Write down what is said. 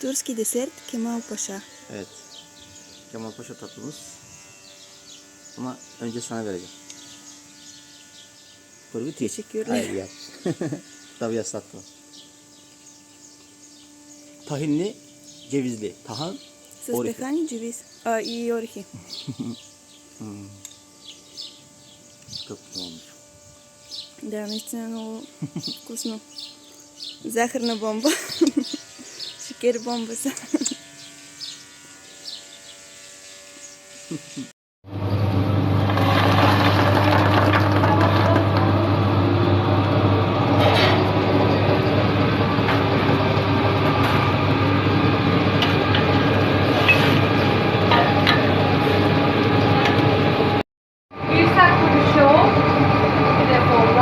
Turski desert Kemal Paşa. Evet. Kemal Paşa tatlımız. Ama önce sana vereceğim. Kurgu Teşekkürler. Hayır ya. Tabii ya tatlı. Tahinli, cevizli. Tahan, С Орехи. пехани ceviz. А, и орехи. çok güzel olmuş. Да, наистина много вкусно. Захарна бомба. şeker bombası. está konuşuyor. Bir de.